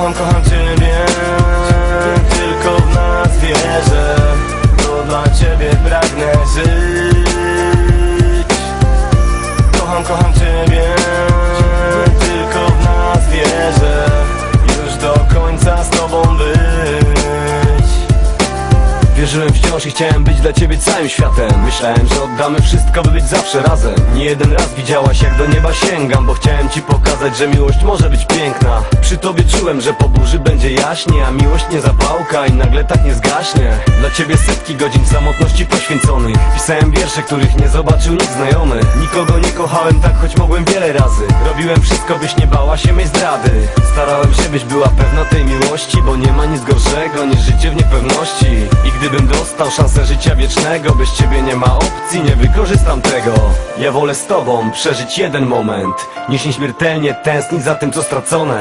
Kocham, kocham Ciebie Tylko w nas wierzę To dla Ciebie pragnę żyć. Kocham, kocham Ciebie Wierzyłem wciąż i chciałem być dla ciebie całym światem. Myślałem, że oddamy wszystko, by być zawsze razem. Nie jeden raz widziałaś jak do nieba sięgam Bo chciałem ci pokazać, że miłość może być piękna. Przy tobie czułem, że po burzy będzie jaśnie A miłość nie zapałka i nagle tak nie zgaśnie. Dla ciebie setki godzin samotności poświęconych. Pisałem wiersze, których nie zobaczył nikt znajomy. Nikogo nie kochałem tak, choć mogłem wiele razy. Robiłem wszystko, byś nie bała się mej zdrady. Starałem się, byś była pewna tej miłości Bo nie ma nic gorszego niż życie w niepewności. I gdybym dostał szansę życia wiecznego Bez ciebie nie ma opcji, nie wykorzystam tego. Ja wolę z tobą przeżyć jeden moment. Niż nieśmiertelnie tęsknić za tym, co stracone.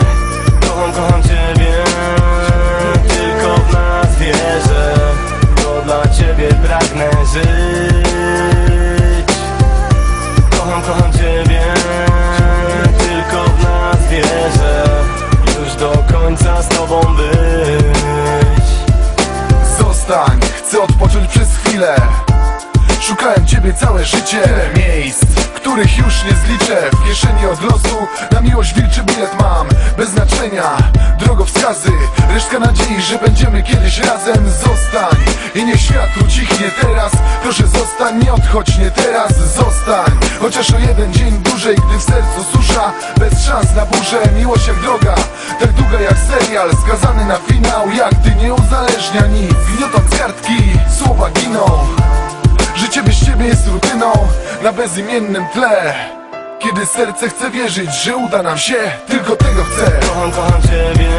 Kocham, kocham ciebie Tylko w nas wierzę To dla ciebie pragnę żyć odpocząć przez chwilę. Szukałem ciebie całe życie. Tyle miejsc, których już nie zliczę. W kieszeni od losu na miłość wilczy bilet mam. Bez znaczenia, drogowskazy. Resztka nadziei, że będziemy kiedyś razem. Zostań i niech świat ucichnie teraz. Proszę zostań, nie odchodź, nie teraz. Zostań, chociaż o jeden dzień dłużej Gdy w sercu susza, bez szans na burzę Miłość jak droga, tak długa jak serial Skazany na finał, jak ty nie uzależnia nic. Gniotą z kartki, słowa giną. Życie bez ciebie jest rutyną na bezimiennym tle. Kiedy serce chce wierzyć, że uda nam się Tylko tego chcę. Kocham, kocham Ciebie